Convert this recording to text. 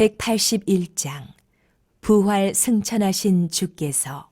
181장 부활 승천하신 주께서